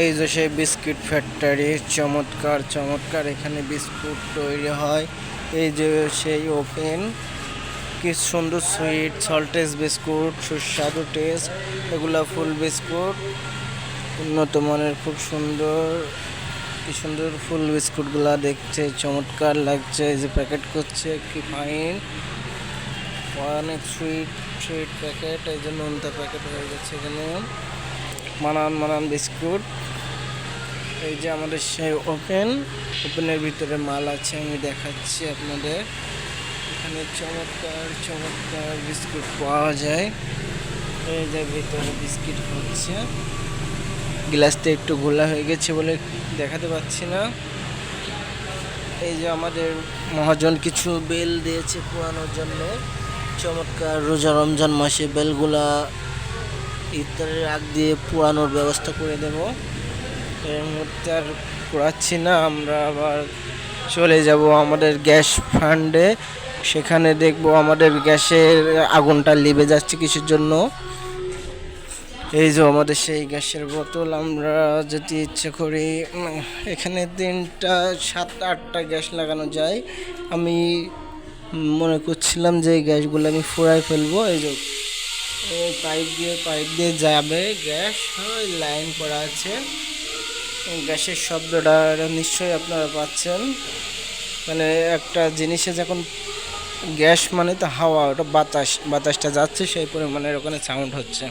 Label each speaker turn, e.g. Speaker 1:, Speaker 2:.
Speaker 1: এই যে সেই বিস্কিট ফ্যাক্টরি, চমৎকার চমৎকার এখানে বিস্কুট তৈরি হয়। এই যে সেই ওপেন কি সুন্দর সুইট সল্টেস বিস্কুট, সুস্বাদু টেস্ট, এগুলা ফুল বিস্কুট, উন্নত মানের খুব সুন্দর, কি সুন্দর ফুল বিস্কুটগুলা দেখছে, চমৎকার লাগছে, এই যে প্যাকেট করছে, কি ফাইন। অনেক সুইট সুইট প্যাকেট, এই জন্য নোনতা প্যাকেট হয়ে গেছে এখানে। মানান মানান বিস্কুট। এই যে আমাদের সেই ওপেন, ওপেনের ভিতরে মাল আছে, আমি দেখাচ্ছি আপনাদের। এখানে চমৎকার চমৎকার বিস্কুট পাওয়া যায়। এই যে ভিতরে বিস্কিট হচ্ছে। গ্লাসটা একটু ঘোলা হয়ে গেছে বলে দেখাতে পাচ্ছি না। এই যে আমাদের মহাজন কিছু বেল দিয়েছে পোয়ানোর জন্য। চমৎকার রোজা রমজান মাসে বেলগুলা ইফতারের আগ দিয়ে পোড়ানোর ব্যবস্থা করে দেব। এর মুহূর্তে আর পোড়াচ্ছি না, আমরা আবার চলে যাব আমাদের গ্যাস ফান্ডে সেখানে দেখব আমাদের গ্যাসের আগুনটা লিবে যাচ্ছে কিসের জন্য। এই যে আমাদের সেই গ্যাসের বোতল, আমরা যদি ইচ্ছে করি, এখানে তিনটা, সাত, আটটা গ্যাস লাগানো যায়। আমি মনে করছিলাম যে এই গ্যাসগুলো আমি ফুরাই ফেলব। এই যে, এই পাইপ দিয়ে পাইপ দিয়ে যাবে, গ্যাস ওই লাইন করা আছে। এই গ্যাসের শব্দটা নিশ্চয়ই আপনারা পাচ্ছেন। মানে একটা জিনিসে যখন গ্যাস মানে তো হাওয়া, ওটা বাতাস, বাতাসটা যাচ্ছে সেই পরিমাণের ওখানে সাউন্ড হচ্ছে।